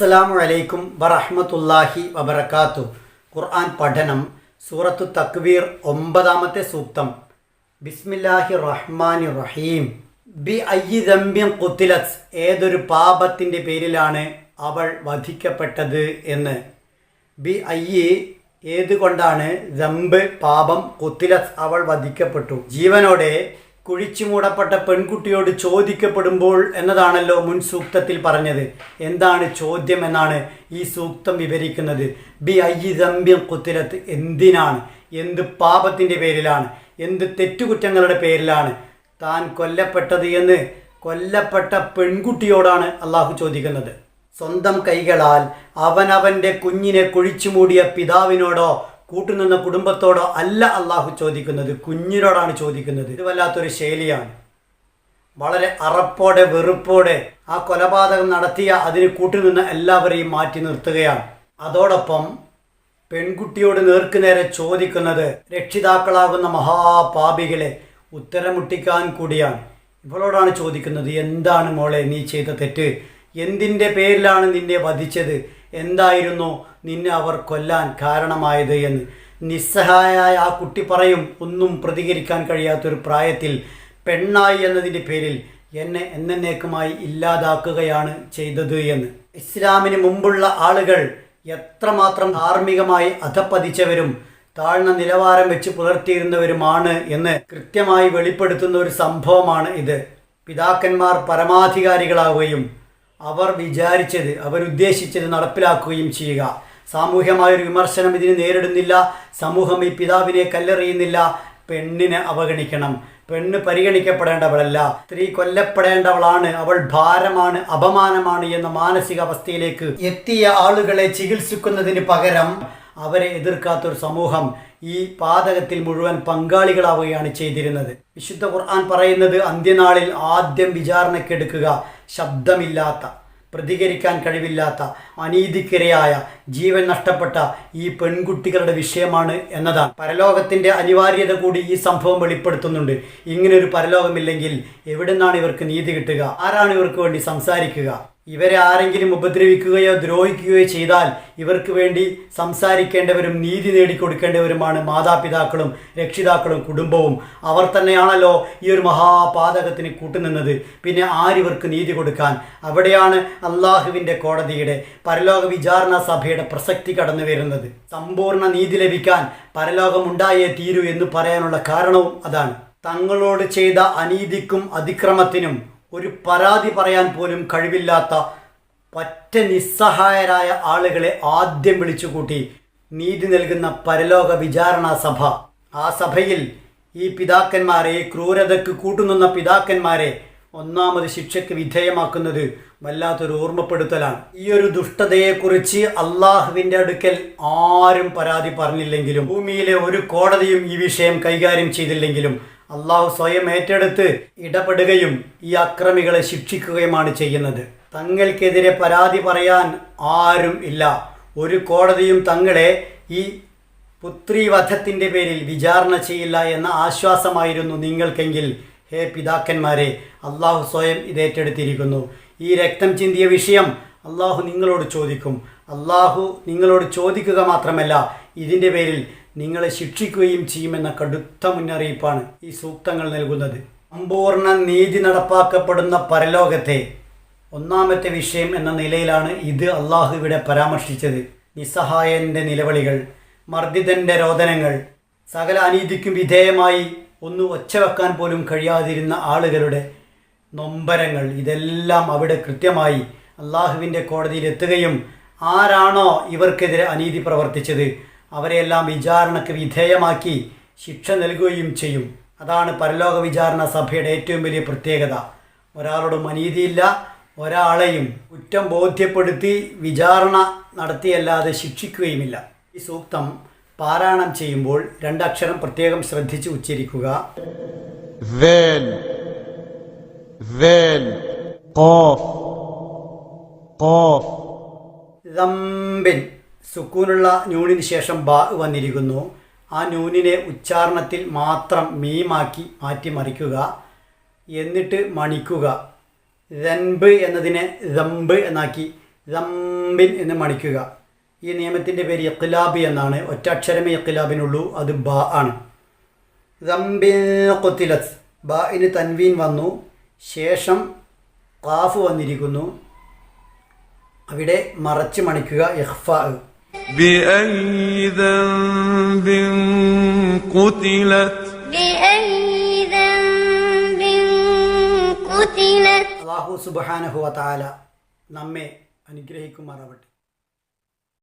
അസ്സലാമു അലൈക്കും വറഹ്മത്തുള്ളാഹി വബർക്കാത്തു ഖുർആൻ പഠനം സൂറത്തു തക്വീർ ഒമ്പതാമത്തെ സൂക്തം. ബിസ്മില്ലാഹി റഹ്മാൻ റഹീം. ബി അയ്യി ദമ്പ്യം കുത്തിലസ് ഏതൊരു പാപത്തിന്റെ പേരിലാണ് അവൾ വധിക്കപ്പെട്ടത് എന്ന്. ബി അയ്യി ഏതുകൊണ്ടാണ് ദമ്പ് പാപം കുത്തിലസ് അവൾ വധിക്കപ്പെട്ടു? ജീവനോടെ കുഴിച്ചു മൂടപ്പെട്ട പെൺകുട്ടിയോട് ചോദിക്കപ്പെടുമ്പോൾ എന്നതാണല്ലോ മുൻ സൂക്തത്തിൽ പറഞ്ഞത്. എന്താണ് ചോദ്യം എന്നാണ് ഈ സൂക്തം വിവരിക്കുന്നത്. ബി അയ്യി ദമ്പ്യം കുത്തിലത്ത് എന്തിനാണ്? എന്ത് പാപത്തിന്റെ പേരിലാണ്? എന്ത് തെറ്റുകുറ്റങ്ങളുടെ പേരിലാണ്? താൻ കൊല്ലപ്പെട്ടത് എന്ന് കൊല്ലപ്പെട്ട പെൺകുട്ടിയോടാണ് അള്ളാഹു ചോദിക്കുന്നത്. സ്വന്തം കൈകളാൽ അവനവന്റെ കുഞ്ഞിനെ കുഴിച്ചു മൂടിയ പിതാവിനോടോ കൂട്ടുനിന്ന കുടുംബത്തോടോ അല്ല അള്ളാഹു ചോദിക്കുന്നത് കുഞ്ഞിനോടാണ് ചോദിക്കുന്നത്. ഇത് വല്ലാത്തൊരു ശൈലിയാണ്. വളരെ അറപ്പോടെ വെറുപ്പോടെ ആ കൊലപാതകം നടത്തിയ അതിന് കൂട്ടുനിന്ന എല്ലാവരെയും മാറ്റി നിർത്തുകയാണ്. അതോടൊപ്പം പെൺകുട്ടിയോട് നേർക്കുനേരെ ചോദിക്കുന്നത് രക്ഷിതാക്കളാകുന്ന മഹാപാപികളെ ഉത്തരമുട്ടിക്കാൻ കൂടിയാണ്. ഇവളോടാണ് ചോദിക്കുന്നത് എന്താണ് മോളെ നീ ചെയ്ത തെറ്റ്? എന്തിന്റെ പേരിലാണ് നിന്നെ വധിച്ചത്? എന്തായിരുന്നു നിന്നെ അവർ കൊല്ലാൻ കാരണമായത് എന്ന്. നിസ്സഹായായ ആ കുട്ടി പറയും ഒന്നും പ്രതികരിക്കാൻ കഴിയാത്തൊരു പ്രായത്തിൽ പെണ്ണായി എന്നതിന്റെ പേരിൽ എന്നെ എന്നേക്കുമായി ഇല്ലാതാക്കുകയാണ് ചെയ്തത് എന്ന്. ഇസ്ലാമിന് മുമ്പുള്ള ആളുകൾ എത്രമാത്രം ധാർമ്മികമായി അധപ്പതിച്ചവരും താഴ്ന്ന നിലവാരം വെച്ച് പുലർത്തിയിരുന്നവരുമാണ് എന്ന് കൃത്യമായി വെളിപ്പെടുത്തുന്ന ഒരു സംഭവമാണ് ഇത്. പിതാക്കന്മാർ പരമാധികാരികളാവുകയും അവർ വിചാരിച്ചത് അവരുദ്ദേശിച്ചത് നടപ്പിലാക്കുകയും ചെയ്യുക. സാമൂഹ്യമായൊരു വിമർശനം ഇതിനെ നേരിടുന്നില്ല. സമൂഹം ഈ പിതാവിനെ കല്ലെറിയുന്നില്ല. പെണ്ണിനെ അവഗണിക്കണം. പെണ്ണ് പരിഗണിക്കപ്പെടേണ്ടവളല്ല. സ്ത്രീ കൊല്ലപ്പെടേണ്ടവളാണ്. അവൾ ഭാരമാണ് അപമാനമാണ് എന്ന മാനസികാവസ്ഥയിലേക്ക് എത്തിയ ആളുകളെ ചികിത്സിക്കുന്നതിന് പകരം അവരെ എതിർക്കാത്തൊരു സമൂഹം ഈ പാതകത്തിൽ മുഴുവൻ പങ്കാളികളാവുകയാണ് ചെയ്തിരുന്നത്. വിശുദ്ധ ഖുർആൻ പറയുന്നത് അന്ത്യനാളിൽ ആദ്യം വിചാരണക്കെടുക്കുക ശബ്ദമില്ലാത്ത പ്രതികരിക്കാൻ കഴിവില്ലാത്ത അനീതിക്കിരയായ ജീവൻ നഷ്ടപ്പെട്ട ഈ പെൺകുട്ടികളുടെ വിഷയമാണ് എന്നതാണ്. പരലോകത്തിന്റെ അനിവാര്യത കൂടി ഈ സംഭവം വെളിപ്പെടുത്തുന്നുണ്ട്. ഇങ്ങനൊരു പരലോകമില്ലെങ്കിൽ എവിടെ നിന്നാണ് ഇവർക്ക് നീതി കിട്ടുക? ആരാണ് ഇവർക്ക് വേണ്ടി സംസാരിക്കുക? ഇവരെ ആരെങ്കിലും ഉപദ്രവിക്കുകയോ ദ്രോഹിക്കുകയോ ചെയ്താൽ ഇവർക്ക് വേണ്ടി സംസാരിക്കേണ്ടവരും നീതി നേടിക്കൊടുക്കേണ്ടവരുമാണ് മാതാപിതാക്കളും രക്ഷിതാക്കളും കുടുംബവും. അവർ തന്നെയാണല്ലോ ഈ ഒരു മഹാപാതകത്തിന് കൂട്ടുനിന്നത്. പിന്നെ ആരിവർക്ക് നീതി കൊടുക്കാൻ? അവിടെയാണ് അള്ളാഹുവിന്റെ കോടതിയുടെ പരലോക വിചാരണ സഭയുടെ പ്രസക്തി കടന്നു വരുന്നത്. സമ്പൂർണ നീതി ലഭിക്കാൻ പരലോകമുണ്ടായേ തീരൂ എന്ന് പറയാനുള്ള കാരണവും അതാണ്. തങ്ങളോട് ചെയ്ത അനീതിക്കും അതിക്രമത്തിനും ഒരു പരാതി പറയാൻ പോലും കഴിവില്ലാത്ത പറ്റ നിസ്സഹായരായ ആളുകളെ ആദ്യം വിളിച്ചുകൂട്ടി നീതി നൽകുന്ന പരലോക വിചാരണ സഭ. ആ സഭയിൽ ഈ പിതാക്കന്മാരെ ഈ ക്രൂരതയ്ക്ക് കൂട്ടുനിന്ന പിതാക്കന്മാരെ ഒന്നാമത് ശിക്ഷയ്ക്ക് വിധേയമാക്കുന്നത് വല്ലാത്തൊരു ഓർമ്മപ്പെടുത്തലാണ്. ഈ ഒരു ദുഷ്ടതയെക്കുറിച്ച് അള്ളാഹുവിന്റെ അടുക്കൽ ആരും പരാതി പറഞ്ഞില്ലെങ്കിലും ഭൂമിയിലെ ഒരു കോടതിയും ഈ വിഷയം കൈകാര്യം ചെയ്തില്ലെങ്കിലും അള്ളാഹു സ്വയം ഏറ്റെടുത്ത് ഇടപെടുകയും ഈ അക്രമികളെ ശിക്ഷിക്കുകയുമാണ് ചെയ്യുന്നത്. തങ്ങൾക്കെതിരെ പരാതി പറയാൻ ആരും ഇല്ല. ഒരു കോടതിയും തങ്ങളെ ഈ പുത്രീവധത്തിന്റെ പേരിൽ വിചാരണ ചെയ്യില്ല എന്ന ആശ്വാസമായിരുന്നു നിങ്ങൾക്കെങ്കിൽ. ഹേ പിതാക്കന്മാരെ അള്ളാഹു സ്വയം ഇതേറ്റെടുത്തിരിക്കുന്നു. ഈ രക്തം ചിന്തിയ വിഷയം അള്ളാഹു നിങ്ങളോട് ചോദിക്കും. അള്ളാഹു നിങ്ങളോട് ചോദിക്കുക മാത്രമല്ല ഇതിന്റെ പേരിൽ നിങ്ങളെ ശിക്ഷിക്കുകയും ചെയ്യുമെന്ന കടുത്ത മുന്നറിയിപ്പാണ് ഈ സൂക്തങ്ങൾ നൽകുന്നത്. സമ്പൂർണ നീതി നടപ്പാക്കപ്പെടുന്ന പരലോകത്തെ ഒന്നാമത്തെ വിഷയം എന്ന നിലയിലാണ് ഇത് അള്ളാഹു ഇവിടെ പരാമർശിച്ചത്. നിസ്സഹായന്റെ നിലവിളികൾ മർദ്ദിതന്റെ രോദനങ്ങൾ സകല അനീതിക്കും വിധേയമായി ഒന്ന് ഒച്ചവെക്കാൻ പോലും കഴിയാതിരുന്ന ആളുകളുടെ നൊമ്പരങ്ങൾ ഇതെല്ലാം അവിടെ കൃത്യമായി അള്ളാഹുവിന്റെ കോടതിയിൽ എത്തുകയും ആരാണോ ഇവർക്കെതിരെ അനീതി പ്രവർത്തിച്ചത് അവരെയെല്ലാം വിചാരണയ്ക്ക് വിധേയമാക്കി ശിക്ഷ നൽകുകയും ചെയ്യും അതാണ് പരലോക വിചാരണ സഭയുടെ ഏറ്റവും വലിയ പ്രത്യേകത ഒരാളോടും അനീതിയില്ല ഒരാളെയും കുറ്റം ബോധ്യപ്പെടുത്തി വിചാരണ നടത്തിയല്ലാതെ ശിക്ഷിക്കുകയുമില്ല ഈ സൂക്തം പാരായണം ചെയ്യുമ്പോൾ രണ്ടക്ഷരം പ്രത്യേകം ശ്രദ്ധിച്ച് ഉച്ചരിക്കുക ذال ذال قاف قاف ദമ്പിൻ സുക്കൂനുള്ള ന്യൂണിന് ശേഷം ബാ വന്നിരിക്കുന്നു. ആ ന്യൂനിനെ ഉച്ചാരണത്തിൽ മാത്രം മീമാക്കി മാറ്റിമറിക്കുക എന്നിട്ട് മണിക്കുക. ദമ്പ് എന്നതിനെ ദമ്പ് എന്നാക്കി ദമ്പിൻ എന്ന് മണിക്കുക. ഈ നിയമത്തിന്റെ പേര് ഇഖ്ലാബി എന്നാണ്. ഒറ്റ അക്ഷരമേ ഇഖ്ലാബിനുള്ളൂ അത് ബ ആണ്. ദമ്പിൻ കൊത്തിലത്ത് ബാഇന് തൻവീൻ വന്നു. ശേഷം കാഫ് വന്നിരിക്കുന്നു. അവിടെ മറച്ച് മണിക്കുക ഇഖ്ഫ. بأي ذنب قتلت بأي ذنب قتلت അള്ളാഹു സുബാനഹുവ താല നമ്മെ അനുഗ്രഹിക്കുമാറാവട്ടെ